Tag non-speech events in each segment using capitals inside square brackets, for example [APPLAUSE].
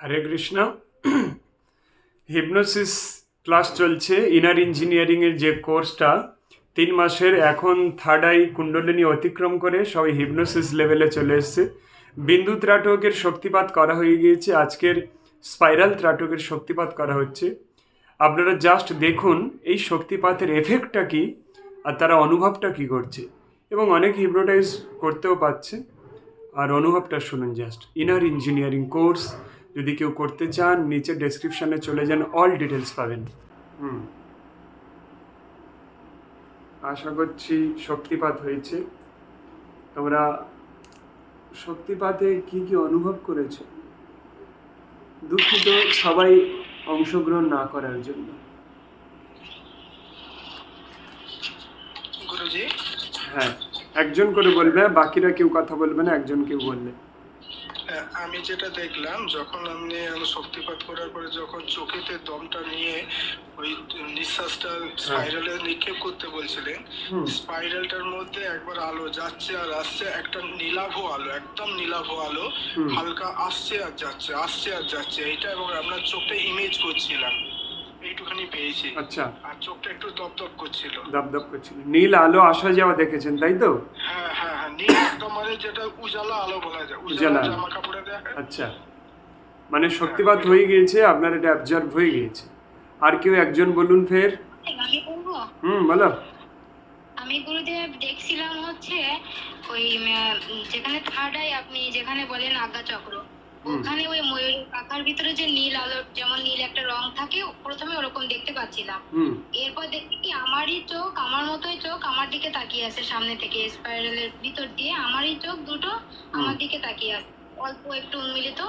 হরে Krishna. Hypnosis class চলছে inner ইঞ্জিনিয়ারিংয়ের যে কোর্সটা তিন মাসের এখন থার্ড আই কুণ্ডলিনী অতিক্রম করে সবাই হিপনোসিস লেভেলে চলে এসছে। বিন্দু ত্রাটকের শক্তিপাত করা হয়ে গিয়েছে, আজকের স্পাইরাল ত্রাটকের শক্তিপাত করা হচ্ছে। আপনারা জাস্ট দেখুন, এই শক্তিপাতের এফেক্টটা কি, আর তারা অনুভবটা কি করছে, এবং অনেক হিপনোটাইজ করতেও পাচ্ছে আর অনুভবটা শুনুন জাস্ট ইনার ইঞ্জিনিয়ারিং কোর্স যদি কেউ করতে চান নিচে ডেসক্রিপশনে চলে যান অল ডিটেলস পাবেন। হুম। আশা করছি শক্তিপাত হয়েছে। তোমরা শক্তিপাতে কি কি অনুভব করেছ? দুঃখিত সবাই অংশগ্রহণ না করার জন্য। গুরুজি? হ্যাঁ একজন করে বলবে বাকিরা কেউ কথা বলবে না একজন কেউ বললে। আমি যেটা দেখলাম যখন আপনি আমি শক্তিপাত করার পরে যখন চোখেতে দমটা নিয়ে ওই নিঃশ্বাসটা স্পাইরালে নিক্ষেপ করতে বলছিলেন স্পাইরালটার মধ্যে একবার আলো যাচ্ছে আর আসছে একটা নীলাভ আলো একদম নীলাভ আলো হালকা আসছে আর যাচ্ছে আসছে আর যাচ্ছে এইটা এবং আপনার চোখটা ইমেজ করছিলাম। এইটুখানি পেয়েছি। আচ্ছা। আর চোখটা একটু দপদপ করছিল। দপদপ করছিল। নীল আলো আসা যাওয়া দেখেছেন তাই তো? হ্যাঁ হ্যাঁ হ্যাঁ নীল একদম মানে যেটা উজালা আলো বলা যায়। উজালা জামা কাপড়ে দেখা আচ্ছা। মানে শক্তিপাত হয়ে গিয়েছে আপনার এটা অ্যাবজর্ভ হয়ে গিয়েছে। আর কেউ একজন বলুন ফের। আমি বলব? হুম বলো। আমি গুরুদেব দেখছিলাম হচ্ছে ওই যেখানে থার্ড আই আপনি যেখানে বলেন আজ্ঞা চক্র ওখানে ওই পাখার ভিতরে যে নীল আলো যেমন নীল একটা রং থাকে প্রথমে ওরকম দেখতে পাচ্ছিলাম। এরপর দেখি কি আমারই চোখ আমার মতোই চোখ আমার দিকে তাকিয়ে আছে সামনে থেকে স্পাইরালের ভিতর দিয়ে আমারই চোখ দুটো আমার দিকে তাকিয়ে আছে। অল্প একটু উন্মিলিত।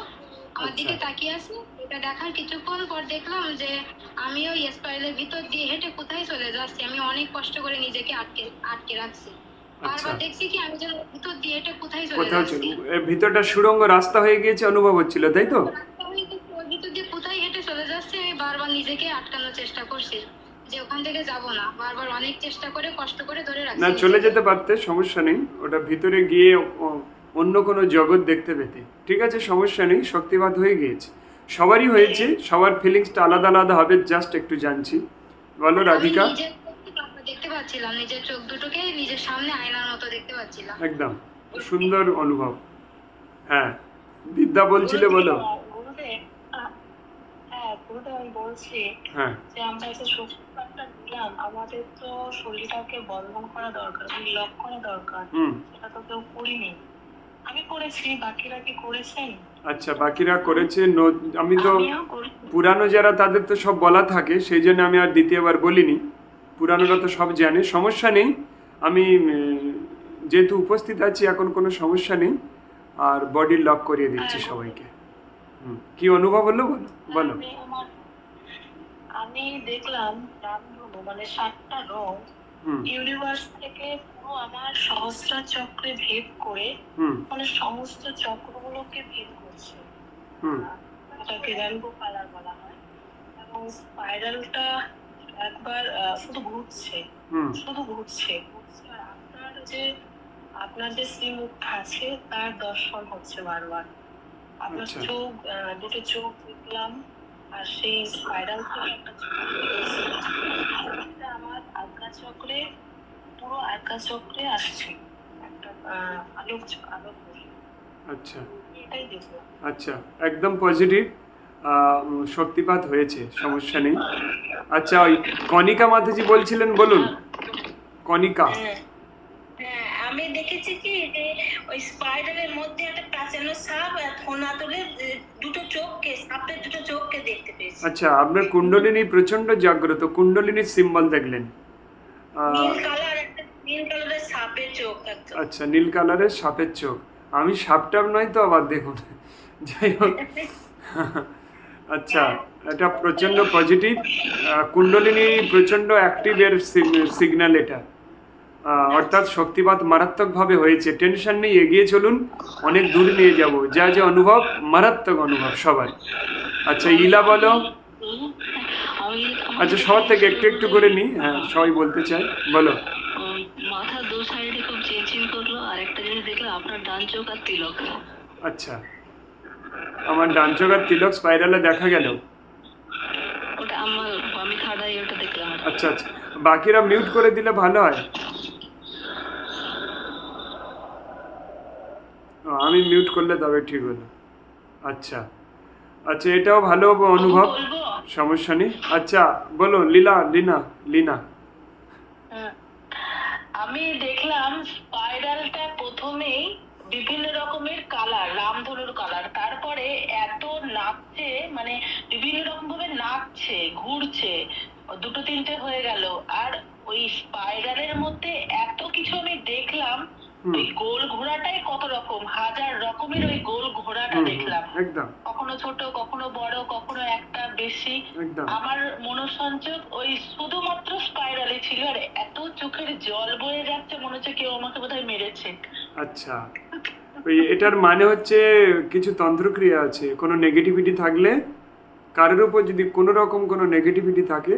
আমার দিকে আচ্ছা। তাকিয়ে আছে। এটা দেখার কিছুক্ষণ পর দেখলাম যে আমিও স্পাইরালের ভিতর দিয়ে হেঁটে কোথায় চলে যাচ্ছি আমি অনেক কষ্ট করে নিজেকে আটকে আটকে রাখছি। আচ্ছা। দেখছি কি আমি ভিতর দিয়ে হেঁটে কোথায় চলে কোথাও ছিল যাচ্ছি। এর ভিতরটা সুড়ঙ্গ রাস্তা হয়ে গিয়েছে অনুভব হচ্ছিল তাই তো রাস্তা হয়ে গেছে, ওর ভিতর দিয়ে কোথায় হেঁটে চলে যাচ্ছে আমি বারবার নিজেকে আটকানোর চেষ্টা করছি যে ওখান থেকে যাব না। বারবার অনেক চেষ্টা করে কষ্ট করে ধরে রাখছি। না চলে যেতে পারতে সমস্যা নেই। ওটা ভিতরে গিয়ে অন্য কোনো জগৎ দেখতে পেতে। ঠিক আছে সমস্যা নেই শক্তিবাদ হয়ে গিয়েছে। সবারই হয়েছে সবার ফিলিংসটা আলাদা আলাদা হবে জাস্ট একটু জানছি। বলো রাধিকা। দেখতে পাচ্ছিলাম নিজের চোখ দুটোকে নিজের সামনে আয়নার মতো দেখতে পাচ্ছিলাম। একদম সুন্দর অনুভব। হ্যাঁ বিদ্যা বলছিলে বলো। হ্যাঁ গুরুদেব আমি বলছি হ্যাঁ। যে আমরা যে শক্তিপাতটা নিলাম আমাদের তো শরীরটাকে বন্ধন করা দরকার লক করা দরকার। সেটা তো কেউ করিনি। আমি করেছি বাকিরা কি করেছেন? আচ্ছা বাকিরা করেছে আমি তো পুরানো যারা তাদের তো সব বলা থাকে সেই জন্য আমি আর দ্বিতীয়বার বলিনি। পুরানোরা তো সব জানে সমস্যা নেই। আমি যেহেতু উপস্থিত আছি এখন কোনো সমস্যা নেই। আর বডি লক করিয়ে দিচ্ছি সবাইকে। কি অনুভব হলো? বলো আমি দেখলাম রামধনু মানে সাতটা রং ইউনিভার্স থেকে পুরো আমার সহস্রার চক্রে ভেদ করে মানে সমস্ত চক্রগুলোকে ভেদ করছে। এটাকে রেনবো কালার বলা হয়। এবং স্পাইরালটা একবার শুধু ঘুরছে। শুধু ঘুরছে। ঘুরছে আর আপনার যে আপনার যে শ্রীমুখটা আছে তার দর্শন হচ্ছে বারবার। আপনার আচ্ছা। চোখ দুটো চোখ দেখলাম আর সেই স্পাইরাল থেকে একটা চোখ আমার আজ্ঞা চক্রে পুরো আজ্ঞা চক্রে আসছে। একটা আলোক আলোক আচ্ছা। এটাই আচ্ছা একদম পজিটিভ শক্তিপাত হয়েছে সমস্যা নেই। আচ্ছা ওই কণিকা মাতাজি বলছিলেন বলুন। কণিকা। হ্যাঁ হ্যাঁ, আমি দেখেছি কি যে ওই স্পাইডারের মধ্যে একটা প্রাচীন সাপ ফোনা তুলে দুটো চোখকে সাপের দুটো চোখকে দেখতে পেয়েছি। আচ্ছা আপনার কুণ্ডলিনী প্রচণ্ড জাগ্রত কুণ্ডলিনীর সিম্বল দেখলেন। নীল কালার একটা নীল কালারের সাপের চোখ আচ্ছা নীল কালারের সাপের চোখ। আমি সাপটার নয় তো আবার দেখুন। যাই হোক। আচ্ছা এটা প্রচণ্ড পজিটিভ কুণ্ডলিনী প্রচণ্ড অ্যাক্টিভের সিগন্যাল এটা। অর্থাৎ শক্তিপাত মারাত্মকভাবে হয়েছে। টেনশন নেই এগিয়ে চলুন অনেক দূর নিয়ে যাব। যা যা অনুভব মারাত্মক অনুভব সবার। আচ্ছা ইলা বলো। আচ্ছা সবার থেকে একটু একটু করে নিই হ্যাঁ সবাই বলতে চাই বলো। মাথার দু সাইডে খুব চিনচিন করল আর একটা জিনিস দেখলাম আপনার ডান চোখ আর তিলক। আচ্ছা। আমার ডান চোখ আর তিলক স্পাইরালে দেখা গেল। ওটা আমার আমি থার্ড ওটা দেখলাম। আচ্ছা আচ্ছা। বাকিরা মিউট করে দিলে ভালো হয়। আমি মিউট করলে তবে ঠিক হলো। আচ্ছা। আচ্ছা এটাও ভালো অনুভব। সমস্যা নেই। আচ্ছা বলো লীলা লিনা লিনা। হুম। আমি দেখলাম স্পাইরালটা প্রথমেই বিভিন্ন রকমের কালার রামধনুর কালার। তারপরে এত নাচছে মানে বিভিন্ন রকম ভাবে নাচছে ঘুরছে। দুটো তিনটে হয়ে গেল। আর ওই স্পাইরালের মধ্যে এত কিছু আমি দেখলাম। ওই গোল ঘোড়াটাই কত রকম? হাজার রকমের ওই গোল ঘোড়াটা দেখলাম। একদম। কখনো ছোট কখনো বড় কখনো একটা বেশি। আমার মনোসংযোগ ওই শুধুমাত্র স্পাইরালে ছিল আর এত চোখের জল বয়ে যাচ্ছে মনে হচ্ছে কেউ আমাকে বোধহয় মেরেছে। আচ্ছা। ওই এটার মানে হচ্ছে কিছু তন্ত্রক্রিয়া আছে। কোনো নেগেটিভিটি থাকলে কারোর উপর যদি কোনো রকম কোনো নেগেটিভিটি থাকে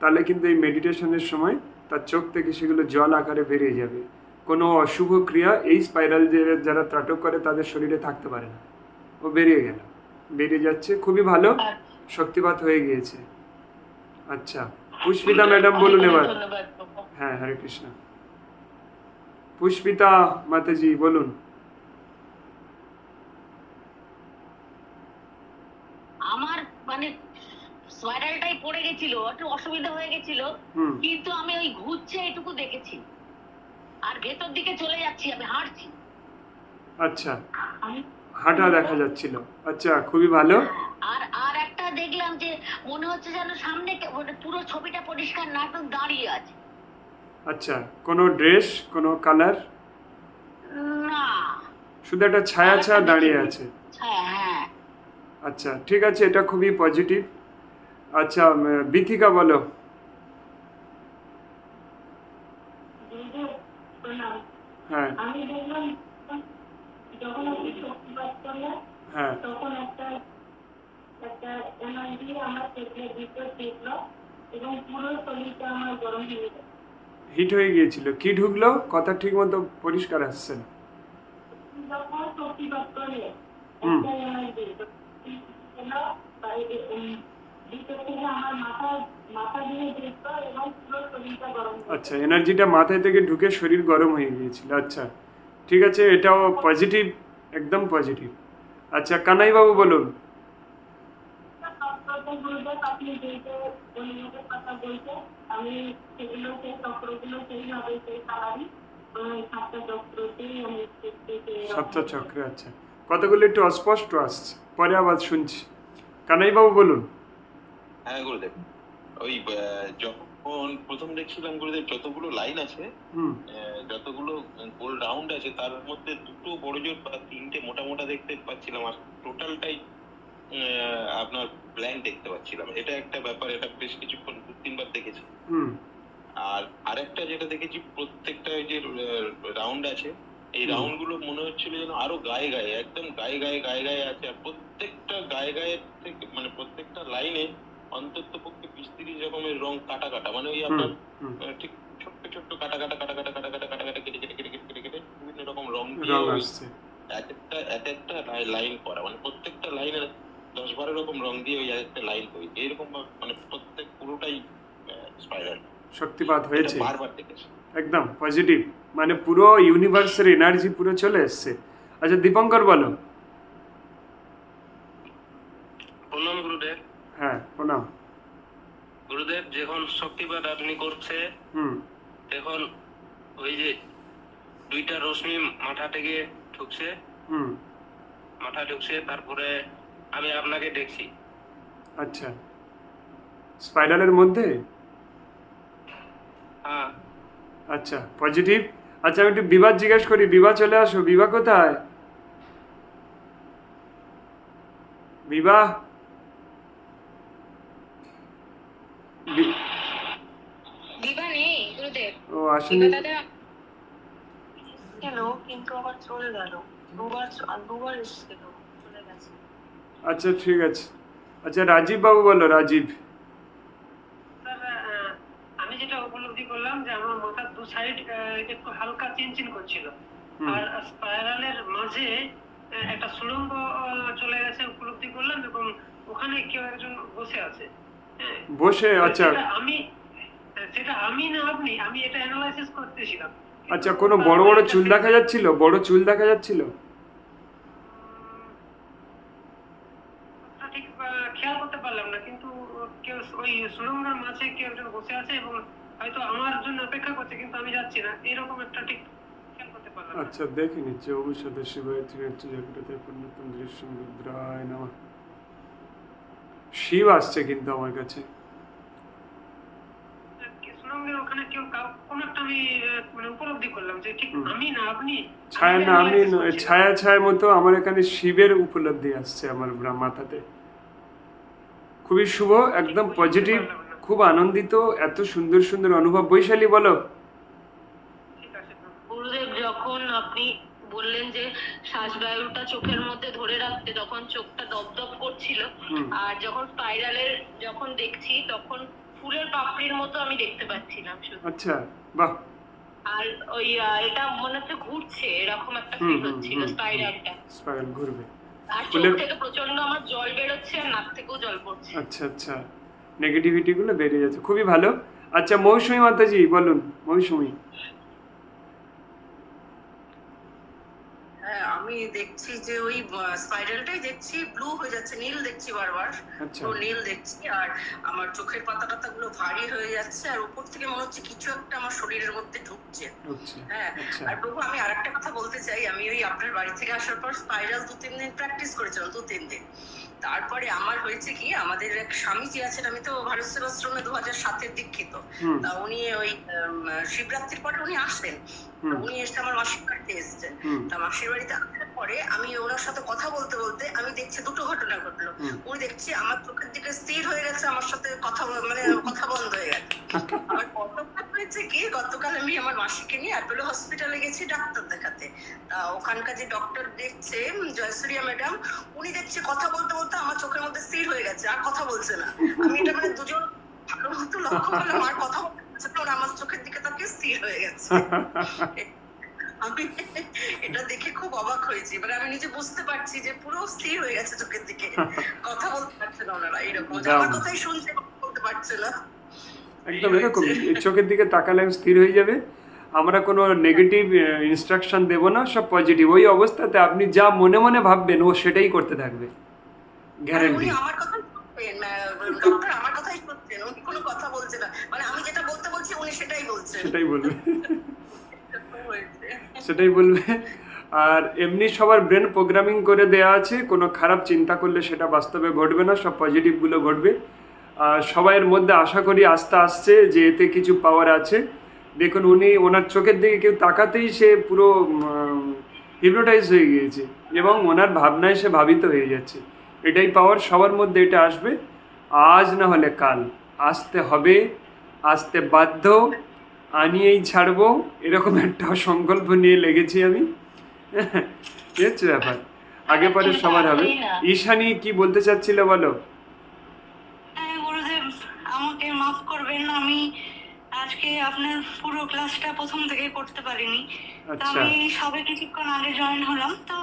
তাহলে কিন্তু এই মেডিটেশনের সময় তার চোখ থেকে সেগুলো জল আকারে বেরিয়ে যাবে। কোনো অশুভ ক্রিয়া এই স্পাইরাল যারা ত্রাটক করে তাদের শরীরে থাকতে পারে না। ও বেরিয়ে গেল। বেরিয়ে যাচ্ছে খুবই ভালো। শক্তিপাত হয়ে গিয়েছে। আচ্ছা পুষ্পিতা ম্যাডাম বলুন এবার। হ্যাঁ হরে কৃষ্ণ। পুষ্পিতা মাতাজি বলুন। আমার মানে সোয়েটারটাই পড়ে গেছিল একটু অসুবিধা হয়ে গেছিল। কিন্তু আমি ওই ঘুরছে এটুকু দেখেছি। আর ভেতর দিকে চলে যাচ্ছি আমি হাঁটছি। আচ্ছা হাঁটা দেখা যাচ্ছিল। আচ্ছা খুবই ভালো। আর আর একটা দেখলাম যে মনে হচ্ছে যেন সামনে মানে পুরো ছবিটা পরিষ্কার না একদম দাঁড়িয়ে আছে। আচ্ছা কোনো ড্রেস কোনো কালার? না। শুধু একটা ছায়া ছায়া দাঁড়িয়ে আছে। হ্যাঁ হ্যাঁ। আচ্ছা ঠিক আছে এটা খুবই পজিটিভ। আচ্ছা বিথিকা বলো। হ্যাঁ। আমি দেখলাম যখন আপনি শক্তিপাত করলেন হ্যাঁ। তখন একটা একটা এনার্জি আমার চোখের ভিতর ঢুকলো এবং পুরো শরীরটা আমার গরম হয়ে গেল হিট হয়ে গিয়েছিল। কি ঢুকলো? কথা ঠিক মতো পরিষ্কার আসছে না। যখন শক্তিপাত করলে হুম। একটা এনার্জি বাইরে আচ্ছা এনার্জিটা মাথায় থেকে ঢুকে শরীর গরম হয়ে গিয়েছিল আচ্ছা। ঠিক আছে, এটাও পজিটিভ একদম পজিটিভ আচ্ছা কানাইবাবু বলুন। আচ্ছা। কতগুলো একটু অস্পষ্ট আসছে, পরে আবার শুনছি। কানাইবাবু বলুন। হ্যাঁ গুরুদেব। ওই যখন প্রথম দেখছিলাম গুরুদেব যতগুলো লাইন আছে যতগুলো গোল রাউন্ড আছে তার মধ্যে দুটো বড় জোর বা তিনটে মোটা মোটা দেখতে পাচ্ছিলাম আর টোটালটাই আপনার ব্ল্যাঙ্ক দেখতে পাচ্ছিলাম। এটা একটা ব্যাপার এটা বেশ কিছুক্ষণ দু তিনবার দেখেছি। হুম। আর আরেকটা যেটা দেখেছি প্রত্যেকটা যে রাউন্ড আছে এই। রাউন্ডগুলো মনে হচ্ছিল যেন আরও গায়ে গায়ে একদম গায়ে গায়ে গায়ে গায়ে আছে। আর প্রত্যেকটা গায়ে গায়ে থেকে মানে প্রত্যেকটা লাইনে অন্তত পক্ষে বিশ তিরিশ রকমের রং কাটা কাটা মানে ওই আপনার ঠিক ছোট্ট ছোট্ট কাটা কাটা কাটা কাটা কাটা কাটা কাটা কাটা কেটে কেটে কেটে কেটে কেটে বিভিন্ন রকম রং দিয়ে এক একটা এক একটা লাইন করা মানে প্রত্যেকটা লাইনের দশ বারো রকম রং দিয়ে ওই এক একটা লাইন তৈরি এরকম মানে প্রত্যেক পুরোটাই স্পাইরাল শক্তিপাত হয়েছে। বারবার দেখেছি একদম পজিটিভ মানে পুরো ইউনিভার্সের এনার্জি পুরো চলে এসছে। আচ্ছা দীপঙ্কর বলো প্রণাম গুরুদেব হ্যাঁ প্রণাম গুরুদেব যখন আপনি করছে। তখন ওই যে দুইটা রশ্মি মাথা থেকে ঢুকছে। মাথা ঢুকছে তারপরে আমি আপনাকে দেখছি। আচ্ছা। স্পাইরালের মধ্যে? হ্যাঁ। আচ্ছা পজিটিভ। আচ্ছা আমি একটু বিবাদ জিজ্ঞেস করি। বিবাহ চলে আসো। বিবাহ কোথায়? বিবাহ বি- দিবা নেই গুরুদেব ও আসেনি কিন্তু আবার চলে গেল দুবার দুবার এসেছিল চলে গেছে আচ্ছা ঠিক আছে। আচ্ছা রাজীব বাবু বলো রাজীব। আমি যেটা উপলব্ধি করলাম যে আমার মাথার দু সাইড একটু হালকা চিনচিন করছিল। আর স্পাইরালের মাঝে আহ, একটা সুড়ঙ্গ আহ, চলে গেছে উপলব্ধি করলাম এবং ওখানে কেউ একজন বসে আছে। হ্যাঁ। বসে আচ্ছা। আমি সেটা আমি না আপনি আমি এটা অ্যানালাইসিস করতেছিলাম। আচ্ছা কোনো বড় বড় চুল দেখা যাচ্ছিল? বড় চুল দেখা যাচ্ছিল? ঠিক খেয়াল করতে পারলাম না কিন্তু কেউ ওই সুড়ঙ্গের মাঝে কেউ একজন বসে আছে এবং হয়তো আমার জন্য অপেক্ষা করছে কিন্তু আমি যাচ্ছি না। এরকম একটা ঠিক খেয়াল করতে পারলাম আচ্ছা দেখে নিচ্ছে। অভিষেক শিবায় ত্রিনেত্র রুদ্রায় নমঃ। শিব আসছে কিন্তু আমার কাছে। ওখানে কেউ কোনো একটা আমি মানে উপলব্ধি করলাম যে ঠিক আমি না আপনি ছায়া না আমি। ছায়া ছায়া মতো আমার এখানে শিবের উপলব্ধি আসছে আমার মাথাতে। খুবই শুভ একদম পজিটিভ খুব আনন্দিত এত সুন্দর সুন্দর অনুভব। বৈশালী বলো। ঠিক আছে তো। গুরুদেব যখন আপনি বললেন যে শ্বাসবায়ুটা চোখের মধ্যে ধরে রাখতে তখন চোখটা দপদপ করছিল। আর যখন স্পাইরালের যখন দেখছি তখন ফুলের পাপড়ির মতো আমি দেখতে পাচ্ছিলাম শুধু। আচ্ছা বাহ। আর ওই এটা মনে হচ্ছে ঘুরছে এরকম একটা ফিল হচ্ছিল স্পাইরালটা স্পাইরাল ঘুরবে। আর চোখ থেকে প্রচণ্ড আমার জল বেরোচ্ছে আর নাক থেকেও জল পড়ছে। আচ্ছা আচ্ছা। নেগেটিভিটি গুলো বেরিয়ে যাচ্ছে। খুবই ভালো। আচ্ছা মৌসুমী মাতাজি বলুন মৌসুমী। হ্যাঁ আমি দেখছি যে ওই স্পাইরালটাই দেখছি ব্লু হয়ে যাচ্ছে নীল দেখছি বারবার। আচ্ছা। পুরো নীল দেখছি আর আমার চোখের পাতা টাতা গুলো ভারী হয়ে যাচ্ছে আর উপর থেকে মনে হচ্ছে কিছু একটা আমার শরীরের মধ্যে ঢুকছে। হ্যাঁ আচ্ছা। আর প্রভু আমি আরেকটা কথা বলতে চাই আমি ওই আপনার বাড়ি থেকে আসার পর স্পাইরাল দু তিন দিন প্র্যাকটিস করেছিলাম দু তিন দিন। তারপরে আমার হয়েছে কি আমাদের এক স্বামীজি আছেন আমি তো ভারত সেবাশ্রমে দু হাজার সাতের দীক্ষিত তা উনি ওই শিবরাত্রির পরে উনি আসেন। উনি এসে আমার মাসির বাড়িতে এসেছেন তা মাসির বাড়িতে আসার পরে আমি ওনার সাথে কথা বলতে বলতে আমি দেখছি দুটো ঘটনা ঘটলো। উনি দেখছি আমার চোখের দিকে স্থির হয়ে গেছে আমার সাথে কথা মানে কথা বন্ধ হয়ে গেছে। [LAUGHS] আমার গতকাল হয়েছে কি গতকাল আমি আমার মাসিকে নিয়ে অ্যাপোলো হসপিটালে গেছি ডাক্তার দেখাতে। তা ওখানকার যে ডক্টর দেখছে জয়সুরিয়া ম্যাডাম উনি দেখছে কথা বলতে বলতে আমার চোখের মধ্যে স্থির হয়ে গেছে আর কথা বলছে না। আমি এটা মানে দুজন ভালো মতো লক্ষ্য করলাম আর কথা বলতে আমার চোখের দিকে তাকিয়ে স্থির হয়ে গেছে। [LAUGHS] আমি এটা দেখে খুব অবাক হয়েছি। মানে আমি নিজে বুঝতে পারছি যে পুরো স্থির হয়ে গেছে চোখের দিকে। কথা বলতে পারছে না ওনারা এরকম। আমার কথাই শুনছে বলতে পারছে না। একদম এরকম চোখের দিকে তাকালে স্থির হয়ে যাবে। আমরা কোনো নেগেটিভ ইনস্ট্রাকশন দেব না সব পজিটিভ ওই অবস্থাতে আপনি যা মনে মনে ভাববেন ও সেটাই করতে থাকবে। মানে গ্যারান্টি আমার কথাই শুনছেন ডক্টর আমার কথাই শুনছেন উনি কোনো কথা বলছে না। মানে আমি যেটা বলতে বলছি উনি সেটাই বলছেন। সেটাই বলবে। এরকম [LAUGHS] হয়েছে। সেটাই বলবে। আর এমনি সবার ব্রেন প্রোগ্রামিং করে দেয়া আছে, কোনো খারাপ চিন্তা করলে সেটা বাস্তবে ঘটবে না, সব পজিটিভগুলো ঘটবে। আর সবাইয়ের মধ্যে আশা করি আস্থা আসছে যে এতে কিছু পাওয়ার আছে। দেখুন, উনি ওনার চোখের দিকে কেউ তাকাতেই সে পুরো হিপনোটাইজ হয়ে গিয়েছে এবং ওনার ভাবনায় সে ভাবিত হয়ে যাচ্ছে। এটাই পাওয়ার সবার মধ্যে, এটা আসবে। আজ না হলে কাল। আসতে হবে, আসতে বাধ্য। আনিয়েই ছাড়বো এরকম একটা সংকল্প নিয়ে লেগেছি আমি। [LAUGHS] এই হচ্ছে ব্যাপার। আগে পরে সবার হবে। ঈশানী কি বলতে চাচ্ছিল বলো? হ্যাঁ আমাকে মাফ করবেন আমি আজকে আপনার পুরো ক্লাসটা প্রথম থেকে করতে পারিনি। আচ্ছা। আমি সবে কিছুক্ষণ আগে জয়েন হলাম। তো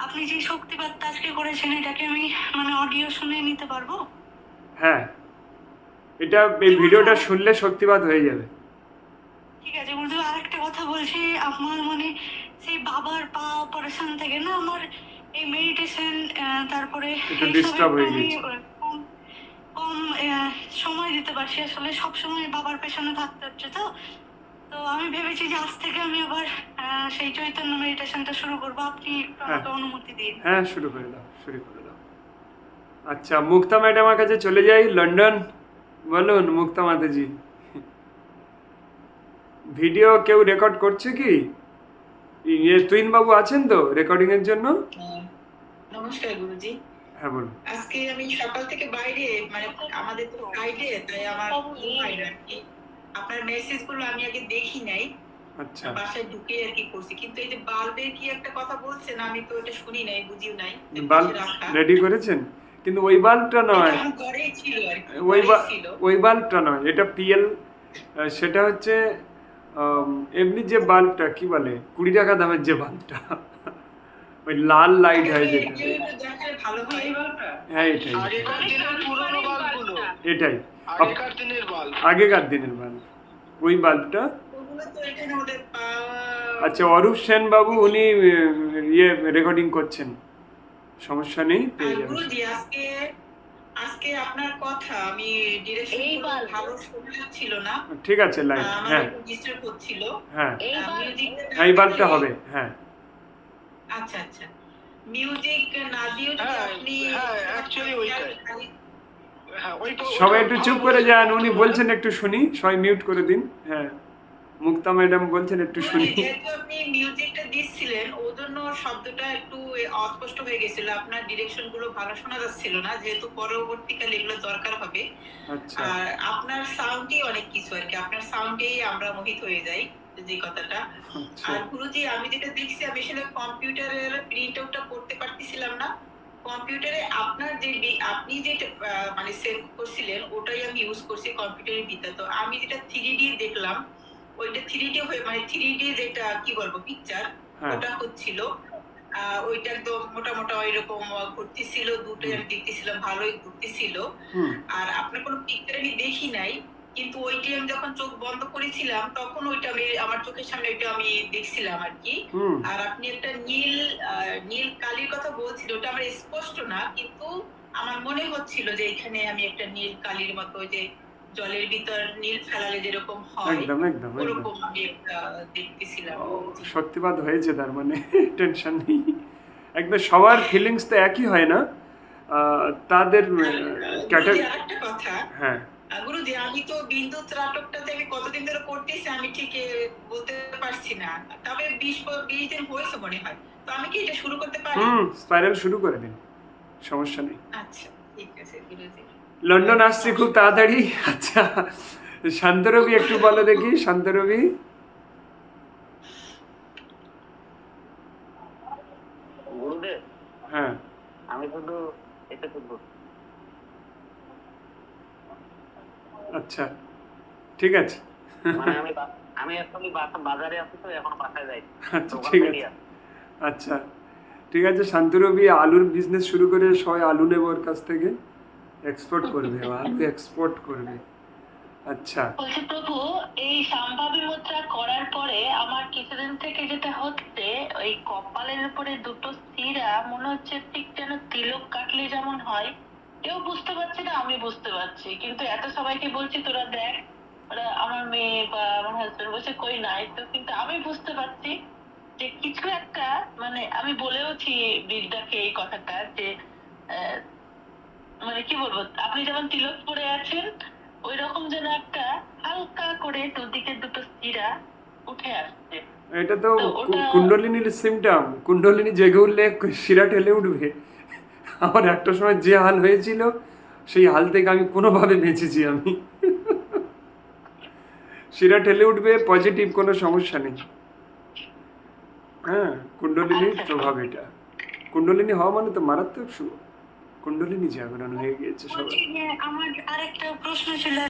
আপনি যে শক্তিপাতটা আজকে করেছেন এটাকে আমি মানে অডিও শুনে নিতে পারব? হ্যাঁ। এটা এই ভিডিওটা শুনলে শক্তিবাদ হয়ে যাবে। ঠিক আছে গুরুদেব আরেকটা কথা বলছি আমার মানে সেই বাবার পা অপারেশন থেকে না আমার এই মেডিটেশন তারপরে হয়ে কম কম সময় দিতে পারছি আসলে। সব সময় বাবার পেছনে থাকতে হচ্ছে তো। তো আমি ভেবেছি যে আজ থেকে আমি আবার সেই চৈতন্য মেডিটেশনটা শুরু করব। আপনি একটু অনুমতি দিন। হ্যাঁ শুরু করে দাও শুরু করে দাও। আচ্ছা মুক্তা ম্যাডামের কাছে চলে যাই লন্ডন। বলুন মুক্তা মাতাজি। ভিডিও কেউ রেকর্ড করছে কি? তুইন বাবু আছেন তো রেকর্ডিং এর জন্য? নমস্কার গুরুজি। হ্যাঁ বলুন। আজকে আমি সকাল থেকে বাইরে মানে আমাদের তো ফ্রাইডে তাই আমার হয়। আপনার মেসেজগুলো আমি আগে দেখি নাই। আচ্ছা। বাসায় ঢুকে আর কি করছি। কিন্তু এই যে বাল্বের কি একটা কথা বলছেন আমি তো এটা শুনি নাই বুঝিও নাই। বাল্ব রেডি করেছেন? কিন্তু ওই বাল্বটা নয়। ওই বাল্বটা নয় এটা পিএল সেটা হচ্ছে এমনি যে বাল্বটা কি বলে? কুড়ি টাকা দামের যে বাল্বটা ওই লাল লাইট হয় যেটা। হয় হ্যাঁ এটাই। আগেকার দিনের এটাই। আগেকার দিনের বাল্ব ওই বাল্বটা আচ্ছা অরূপ সেন বাবু উনি ইয়ে রেকর্ডিং করছেন। সমস্যা নেই পেয়ে যাবেন। আজকে আপনার কথা আমি ডিরেকশন এই বাল। ভালো শোনা যাচ্ছিল না। ঠিক আছে লাইট হ্যাঁ। ডিস্টার্ব হচ্ছিল। হ্যাঁ। এই আহ, বার মিউজিকটা না এই বাল্বটা হবে হ্যাঁ। আচ্ছা আচ্ছা। মিউজিক না হ্যাঁ, আপনি হ্যাঁ, actually ওইটাই। হ্যাঁ ওই সবাই একটু চুপ করে যান উনি বলছেন একটু শুনি সবাই মিউট করে দিন হ্যাঁ। মুক্তা ম্যাডাম বলছেন একটু শুনি। যেহেতু আপনি মিউজিকটা দিচ্ছিলেন ওই জন্য শব্দটা একটু অস্পষ্ট হয়ে গেছিল। আপনার ডিরেকশনগুলো ভালো শোনা যাচ্ছিল না যেহেতু পরবর্তীকালে এগুলো দরকার হবে। আচ্ছা। আর আপনার সাউন্ডই অনেক কিছু আর কি। আপনার সাউন্ডেই আমরা মোহিত হয়ে যাই যে কথাটা। আচ্ছা। আর গুরুজি আমি যেটা দেখছি আমি আসলে কম্পিউটারের প্রিন্ট আউটটা করতে পারতেছিলাম না। কম্পিউটারে আপনার যে আপনি যেটা মানে সেভ করছিলেন ওটাই আমি ইউজ করছি কম্পিউটারের ভিতরে। তো আমি যেটা থ্রি ডি দেখলাম ওইটা থ্রি ডি হয়ে মানে থ্রি ডি যেটা কি বলব পিকচার ওটা হচ্ছিল। ওইটা একদম মোটা মোটা ওইরকম ঘুরতেছিল দুটোই আমি দেখতেছিলাম ভালোই ঘুরতেছিল আর আপনার কোনো পিকচার আমি দেখি নাই কিন্তু ওইটি আমি যখন চোখ বন্ধ করেছিলাম তখন ওইটা আমি আমার চোখের সামনে ওইটা আমি দেখছিলাম আর কি। আর আপনি একটা নীল আহ, নীল কালির কথা বলছিল ওটা আমার স্পষ্ট না কিন্তু আমার মনে হচ্ছিল যে এখানে আমি একটা নীল কালির মতো যে জলের ভিতর নীল ফেলালে যেরকম হয় একদম একদম ওরকম আমি দেখতেছিলাম। সত্যিবাদ হয়েছে তার মানে টেনশন নেই। একদম সবার ফিলিংস তো একই হয় না। তাদের গুরুজি, কথা। হ্যাঁ। গুরুজি আমি তো বিন্দু নাটকটাতে আমি কতদিন ধরে করতেছি আমি ঠিক বলতে পারছি না। তবে বিশ বিশ দিন হয়েছে মনে হয়। তো আমি কি এটা শুরু করতে পারি? হুম স্পাইরাল শুরু করে দিন। সমস্যা নেই। আচ্ছা ঠিক আছে গুরুজি। লন্ডন আসছি খুব তাড়াতাড়ি। আচ্ছা শান্তরবি একটু বলো দেখি শান্তরবি। গুরুদেব হ্যাঁ। আমি শুধু এটা আচ্ছা ঠিক আছে। মানে আমি আসলে বাজারে আছি তো এখন বাসায় যাই। আচ্ছা ঠিক আছে। আসি। আচ্ছা ঠিক আছে শান্তরবি আলুর বিজনেস শুরু করে সবাই আলু নেবে ওর কাছ থেকে। এক্সপোর্ট করবে [LAUGHS] আলু এক্সপোর্ট করবে। আচ্ছা। বলছি প্রভু এই সম্ভাবী মুদ্রা করার পরে আমার কিছুদিন থেকে যেটা হচ্ছে ওই কপালের উপরে দুটো শিরা মনে হচ্ছে ঠিক যেন তিলক কাটলে যেমন হয়। কেউ বুঝতে পারছে না আমি বুঝতে পারছি। কিন্তু এত সবাইকে বলছি তোরা দেখ ওরা আমার মেয়ে বা আমার হাজবেন্ড বলছে কই নাই? তো কিন্তু আমি বুঝতে পারছি যে কিছু একটা মানে আমি বলেওছি বিদ্যাকে এই কথাটা যে মানে কি বলব আপনি যেমন তিলক পরে আছেন ওই রকম যেন একটা হালকা করে দুদিকে দুটো শিরা উঠে আসছে। এটা তো কুণ্ডলিনীর সিমটম। কুণ্ডলিনী জেগে উঠলে শিরা ঠেলে উঠবে। আমার একটা সময় যে হাল হয়েছিল সেই হাল থেকে আমি কোনোভাবে বেঁচেছি আমি। শিরা ঠেলে উঠবে পজিটিভ কোনো সমস্যা নেই। হ্যাঁ কুণ্ডলিনীর প্রভাব এটা। কুণ্ডলিনী হওয়া মানে তো মারাত্মক শুভ। কুণ্ডলিনী জাগরণ হয়ে গিয়েছে সবাই আমার আরেকটা প্রশ্ন ছিল।